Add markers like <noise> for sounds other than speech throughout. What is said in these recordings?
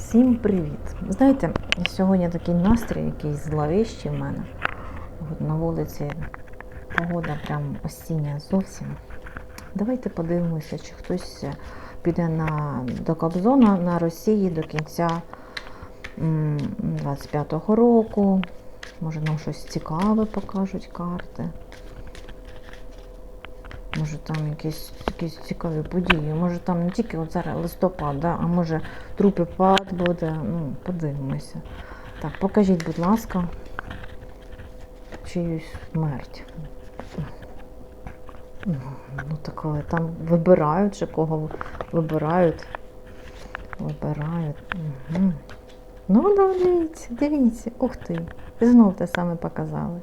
Всім привіт! Знаєте, сьогодні такий настрій, якийсь зловіщий в мене. От на вулиці погода прям осіння зовсім. Давайте подивимося, чи хтось піде на, до Кобзона на Росії до кінця 25-го року. Може нам щось цікаве покажуть карти. Може там якісь, якісь цікаві події. Може там не тільки от зараз листопад, да, а може трупипад буде. Ну, подивимося. Так, покажіть, будь ласка, чиюсь смерть. Ну, так, коли там вибирають, чи кого вибирають. Вибирають. Угу. Ну, дивіться, дивіться. Ух ти. І Знов те саме показали.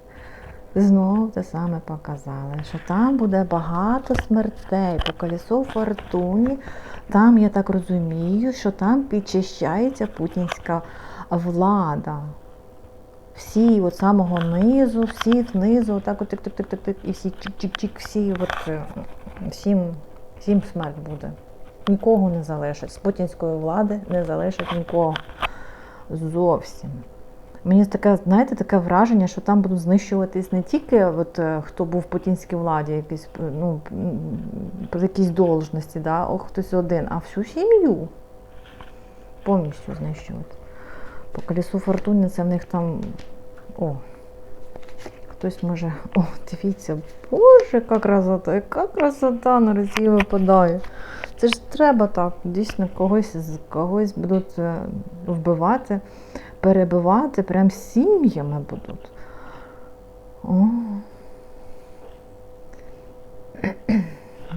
Знов те саме показали, що там буде багато смертей по колесу фортуні. Там, я так розумію, що там підчищається путінська влада. Всі от самого низу, всі знизу, отак от тик-тик-тик-тик, і всі чик-чик-чик, всі от, е, всім, всім смерть буде. Нікого не залишить. З путінської влади не залишить нікого. Зовсім. Мені таке, знаєте, таке враження, що там будуть знищуватись не тільки от, е, хто був в путінській владі, якісь, ну, м, по якійсь должності, да, о, хтось один, а всю сім'ю повністю знищувати. По колесу фортуни це в них там. О, хтось може. О, дивіться, боже, яка красота, яка красота на Росію випадає. Це ж треба так, дійсно когось когось будуть е, вбивати перебивати, прям сім'ями будуть. О.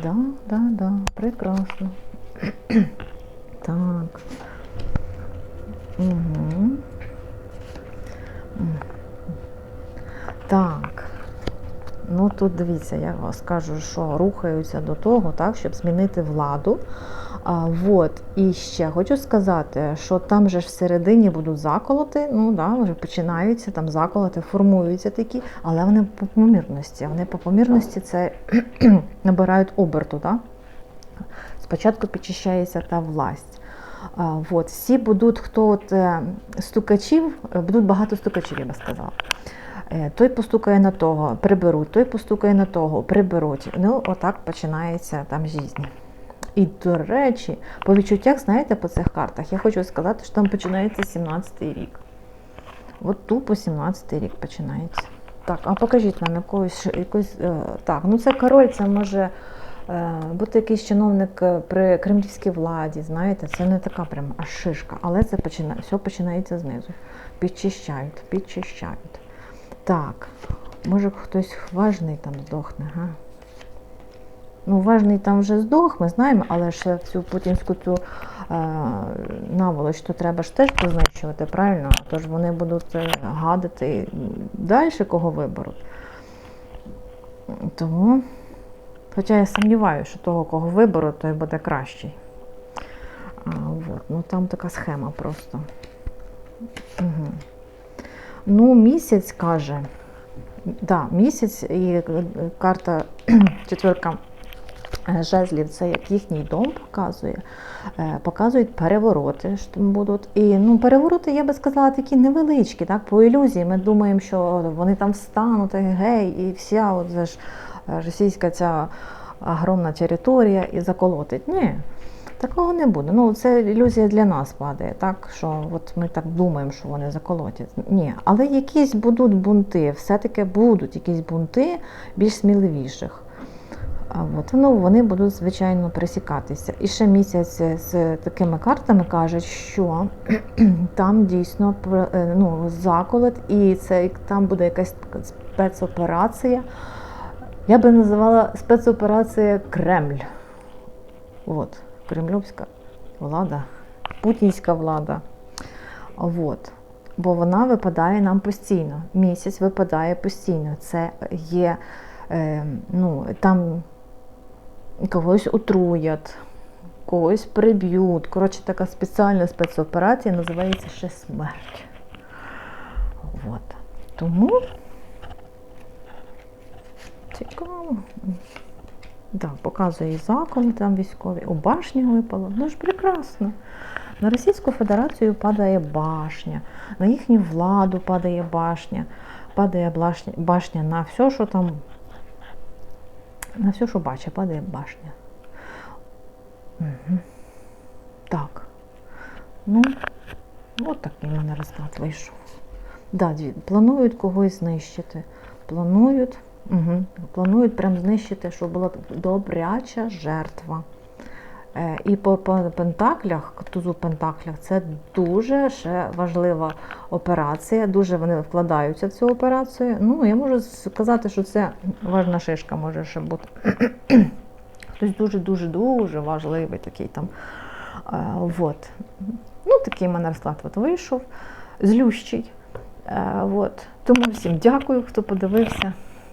Да, да, да, прекрасно. Так. Угу. Так. Ну тут дивіться, я вас скажу, що рухаються до того, так, щоб змінити владу. А, вот. І ще хочу сказати, що там же всередині будуть заколоти, ну да, вже починаються там заколоти, формуються такі, але вони по помірності. Вони по помірності це <clears throat> набирають оберту. Да? Спочатку підчищається та власть. А, вот. Всі будуть, хто от е, стукачів, е, будуть багато стукачів, я би сказала. Е, Той постукає на того, приберуть, той постукає на того, приберуть. Ну, отак починається там життя. І, до речі, по відчуттях, знаєте, по цих картах, я хочу сказати, що там починається 17-й рік. От тупо 17-й рік починається. Так, а покажіть нам якогось, якось. Е, так, ну це король, це може е, бути якийсь чиновник е, при кремлівській владі, знаєте, це не така прям аж шишка, але це починає, все починається знизу. Підчищають, підчищають. Так, може хтось важний там здохне, га? Ну, важний там вже здох, ми знаємо, але ще цю путінську цю е, наволоч, то треба ж теж познищувати, правильно? Тож вони будуть е, гадити далі, кого виберуть. Тому, хоча я сумніваюся, що того, кого виберуть, той буде кращий. А, вот. Ну там така схема просто. Угу. Ну, місяць каже. Да, місяць і карта <clears throat> четверка жезлів, це як їхній дом показує. Показують перевороти, що будуть. І ну, перевороти, я би сказала, такі невеличкі, так, по ілюзії. Ми думаємо, що вони там встануть, гей, і вся от, ж, російська ця огромна територія і заколотить. Ні. Такого не буде. Ну, це ілюзія для нас падає, так що от ми так думаємо, що вони заколотять. Ні, але якісь будуть бунти, все-таки будуть якісь бунти більш сміливіших. От, ну, вони будуть, звичайно, пересікатися. І ще місяць з такими картами кажуть, що <clears throat> там дійсно ну, заколот, і це там буде якась спецоперація. Я би називала спецоперація Кремль. От кремлівська влада, путінська влада. От. Бо вона випадає нам постійно. Місяць випадає постійно. Це є, е, ну, там когось отруять, когось приб'ють. Коротше, така спеціальна спецоперація називається ще смерть. От. Тому цікаво. Да, показує і закони там військові, у башні випало. Ну ж прекрасно. На Російську Федерацію падає башня, на їхню владу падає башня, падає башня, башня на все, що там, на все, що бачить, падає башня. Угу. Так. Ну, от такий мене розклад вийшов. Да, планують когось знищити. Планують, угу, планують прям знищити, щоб була добряча жертва. Е, І по, пентаклях, тузу пентаклях, це дуже ще важлива операція. Дуже вони вкладаються в цю операцію. Ну, я можу сказати, що це важна шишка може ще бути. <clears throat> Хтось дуже-дуже дуже важливий такий там. Е, вот. Ну, такий в мене розклад от вийшов. Злющий. Е, от. Тому всім дякую, хто подивився.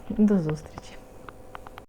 До зустрічі.